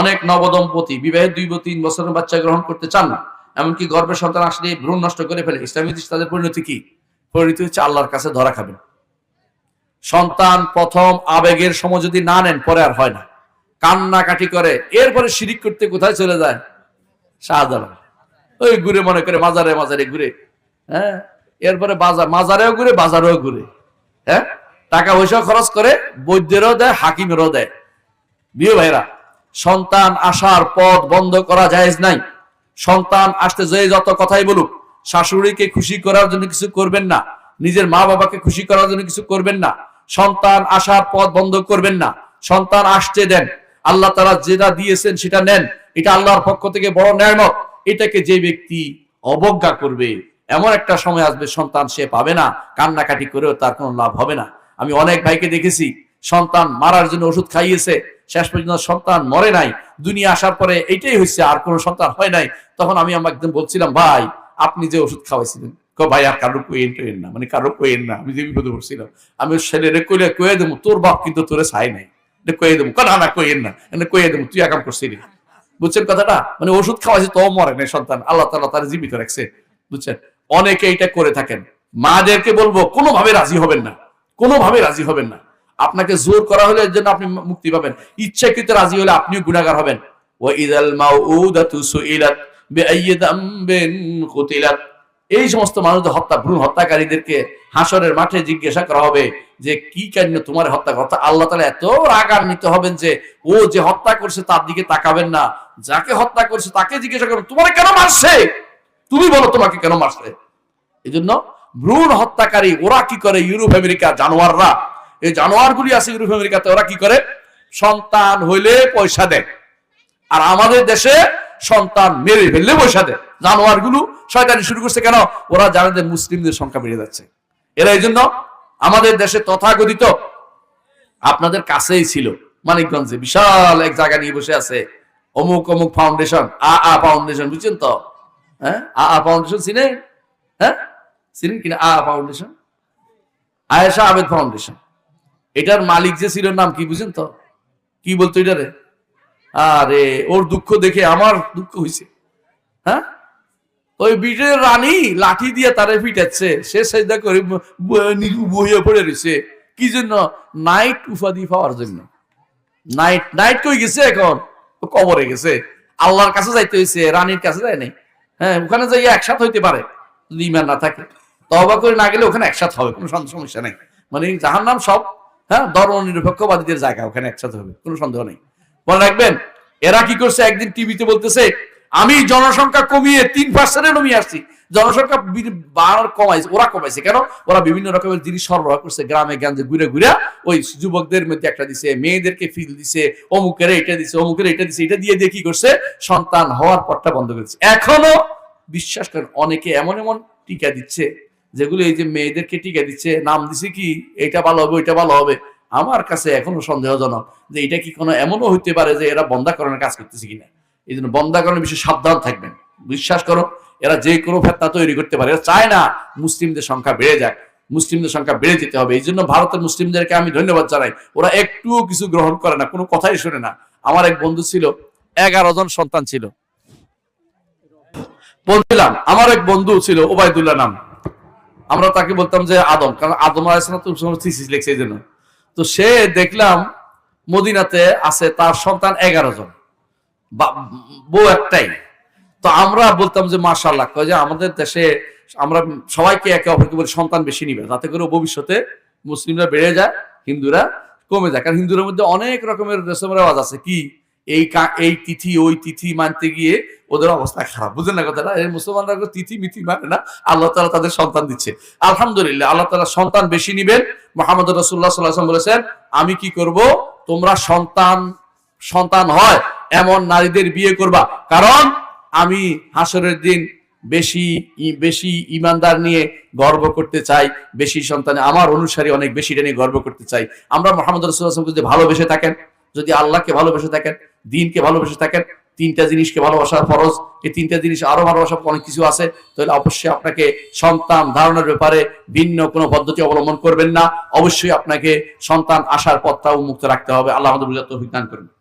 অনেক নবদম্পতি, বিবাহের দুই বা তিন বছরের বাচ্চা গ্রহণ করতে চান না। এমনকি গর্ভের সন্তান আসলে ভ্রূণ নষ্ট করে ফেলে। ইসলামী তাদের পরিণতি কি? পরিণতি হচ্ছে আল্লাহর কাছে ধরা খাবেন। সন্তান প্রথম আবেগের সময় যদি না নেন, পরে আর হয় না। কান্নাকাটি করে, এরপরে শিরিক করতে কোথায় চলে যায়? শাহজালাল। ওই ঘুরে মনে করে, মাজারে মাজারে ঘুরে। হ্যাঁ? এরপরে বাজার, মাজারেও ঘুরে, বাজারেও ঘুরে। হ্যাঁ? টাকা পয়সা খরচ করে, বৈদ্যেরও দেয়, হাকিমেরও দেয়। বিয়ে ভাইরা সন্তান আসার পথ বন্ধ করা জায়েজ নাই। সন্তান আসতে যে যত কথাই বলুক, শাশুড়িকে খুশি করার জন্য কিছু করবেন না, নিজের মা বাবাকে খুশি করার জন্য কিছু করবেন না, সন্তান আসার পথ বন্ধ করবেন না, সন্তান আসতে দেন। আল্লাহ তারা যেটা দিয়েছেন সেটা নেন। এটা আল্লাহর পক্ষ থেকে বড় ন্যায়মত এটাকে যে ব্যক্তি অবজ্ঞা করবে, এমন একটা সময় আসবে সন্তান সে পাবে না, কান্নাকাটি করেও তার কোনো লাভ হবে না। আমি অনেক ভাইকে দেখেছি, সন্তান মারার জন্য ওষুধ খাইয়েছে শেষ পর্যন্ত সন্তান মরে নাই, দুনিয়া আসার পরে এইটাই হয়েছে আর কোনো সন্তান হয় নাই। তখন আমি আমার একদিন বলছিলাম, ভাই, আপনি যে ওষুধ খাওয়াইছিলেন। ভাই, আর কারও কোয়েন টোয়েন না। মানে কারও কোয়েন না, আমি যে বিপদে পড়ছিলাম। আমি ছেলেরে কইলে কয়ে দেবো, তোর বাপ কিন্তু তোরে চাই নাই। কয়ে দেবো। না না কোয়েন না। এটা কয়ে দেবো, তুই একাম করছিলি। বুঝছেন কথাটা? মানে ওষুধ খাওয়াইছে তো মরে নাই সন্তান। আল্লাহ তাআলা তার জীবিত রাখছে, বুঝছেন? অনেকে এটা করে থাকেন। মাদেরকে বলব, কোনোভাবে রাজি হবেন না। কোনোভাবে রাজি হবেন না। আপনাকে জোর করা হলে জন্য আপনি মুক্তি পাবেন। ইচ্ছাকৃত রাজি হলে আপনিও গুণাগার হবেন। এই সমস্ত মানুষদের হত্যা ভ্রূণ হত্যাকারীদেরকে হাসরের মাঠে জিজ্ঞাসা করা হবে যে, কি কারণ তোমার হত্যা করতে? আল্লাহ তালা এত রাগান্বিত হবেন যে, ও যে হত্যা করছে তার দিকে তাকাবেন না। যাকে হত্যা করছে তাকে জিজ্ঞাসা করবেন, তোমার কেন মারছে? তুমি বলো তোমাকে কেন মারছে? এই জন্য ভ্রূণ হত্যাকারী ওরা কি করে ইউরোপ, আমেরিকা, জানোয়াররা এই জানোয়ারগুলি আছে ইউরোপ আমেরিকাতে, ওরা কি করে? সন্তান হইলে পয়সা দেয়। আর আমাদের দেশে সন্তান মেরে ফেললে পয়সা দেয়। জানোয়ারগুলো শয়তানি শুরু করছে কেন? ওরা জানে যে মুসলিমদের সংখ্যা বেড়ে যাচ্ছে। এরা এই জন্য আমাদের দেশে তথাকথিত আপনাদের কাছেই ছিল। মানিকগঞ্জে বিশাল এক জায়গা নিয়ে বসে আছে। অমুক অমুক ফাউন্ডেশন আ আ ফাউন্ডেশন বুঝছেন তো? হ্যাঁ? আ আ ফাউন্ডেশন চিনে হ্যাঁ? চিনেন কিনা? আ ফাউন্ডেশন আয়েশা আবেদ ফাউন্ডেশন এটার মালিক যে ছিল নাম কি বুঝেন তো? কি বলতো এটারে? আরে, ওর দুঃখ দেখে আমার দুঃখ হয়েছে হ্যাঁ? ওই বিটের রানী লাঠি দিয়ে তারে পিটাচ্ছে। সে সেজদা করে বইয়ে পড়ে রয়েছে কি জন্য? নাইট উপাধি পাওয়ার জন্য। নাইট নাইট কই গেছে এখন? কবরে গেছে। আল্লাহর কাছে যাইতে হয়েছে রানীর কাছে যায় নাই। হ্যাঁ ওখানে যাই একসাথ হইতে পারে, যদি ইমান না থাকে। তবা করে না গেলে ওখানে একসাথ হবে, কোনো সমস্যা নেই। মানে জাহার নাম সব হ্যাঁ? ধর্ম নিরপেক্ষবাদীদের জায়গা, ওখানে একসাথে হবে, কোনো সন্দেহ নেই। মনে রাখবেন, এরা কি করছে? একদিন টিভিতে বলতেছে, আমি জনসংখ্যা কমিয়ে তিন পার্সেন্টে নামিয়ে আসছি। জনসংখ্যা বাড়ার কমাইছে, ওরা কমাইছে। কেন? ওরা বিভিন্ন রকমের জিনিস সরবরাহ করছে, গ্রামে গঞ্জে ঘুরে ঘুরে। ওই যুবকদের মধ্যে একটা দিছে, মেয়েদেরকে ফিল দিছে, অমুকের এটা দিছে, অমুকের এটা দিছে। এটা দিয়ে দিয়ে কি করছে? সন্তান হওয়ার পরটা বন্ধ করেছে। এখনও, বিশ্বাস করেন, অনেকে এমন এমন টিকা দিচ্ছে যেগুলো এই যে মেয়েদেরকে টিকা দিচ্ছে, নাম দিছে কি, এটা ভালো হবে, ওইটা ভালো হবে। আমার কাছে এখনও সন্দেহজনক যে এটা কি কোনো এমনও হইতে পারে যে এরা বন্ধাকরণের কাজ করতেছে কিনা। এই জন্য বন্ধাকরণের বিষয়ে সাবধান থাকবেন। বিশ্বাস করো, এরা যে কোনো ফেতনা তৈরি করতে পারে। এরা চায় না মুসলিমদের সংখ্যা বেড়ে যাক, মুসলিমদের সংখ্যা বেড়ে যেতে হবে। এই জন্য ভারতের মুসলিমদেরকে আমি ধন্যবাদ জানাই। ওরা একটুও কিছু গ্রহণ করে না, কোনো কথাই শোনে না। আমার এক বন্ধু ছিল, এগারো জন সন্তান ছিল। বলছিলাম আমার এক বন্ধু ছিল ওবায়দুল্লাহ নাম। আমরা তাকে বলতাম যে আদম, কারণ আদম আলাইসালাম লিখছে এই জন্য। তো সে দেখলাম মদিনাতে আছে তার সন্তান এগারো জন বউ একটাই। তো আমরা বলতাম যে মাশাল্লাহ যে আমাদের দেশে আমরা সবাইকে একে অপরকে বলি সন্তান বেশি নিবে, যাতে করে ভবিষ্যতে মুসলিমরা বেড়ে যায়, হিন্দুরা কমে যায়। কারণ হিন্দুদের মধ্যে অনেক রকমের রেশম রেওয়াজ আছে। কি? এই এই তিথি, ওই তিথি মানতে গিয়ে ওদের অবস্থা খারাপ। বুঝলেন না কথাটা? এই মুসলমানরা তিথি মিথি মানে না। আল্লাহ তালা তাদের সন্তান দিচ্ছে। আলহামদুলিল্লাহ, আল্লাহ তালা সন্তান বেশি নিবেন। মোহাম্মদ রসুল্লাহ সাল্লাহ বলেছেন, আমি কি করব? তোমরা সন্তান সন্তান হয়, এমন নারীদের বিয়ে করবা। কারণ আমি হাসরের দিন বেশি বেশি ইমানদার নিয়ে গর্ব করতে চাই। বেশি সন্তানে, আমার অনুসারী অনেক বেশিটা নিয়ে গর্ব করতে চাই। আমরা মোহাম্মদ রসুল্লাহামকে যদি ভালোবেসে থাকেন, যদি আল্লাহকে ভালোবেসে থাকেন, দিনকে ভালোবেসে থাকেন তিনটা জিনিসকে ভালোবাসার ফরজ। এই তিনটা জিনিস আরও ভালোবাসা, অনেক কিছু আছে। তাহলে অবশ্যই আপনাকে সন্তান ধারণের ব্যাপারে ভিন্ন কোনো পদ্ধতি অবলম্বন করবেন না। অবশ্যই আপনাকে সন্তান আসার পথটা উন্মুক্ত রাখতে হবে। আল্লাহ আমাদের অভিজ্ঞান করবেন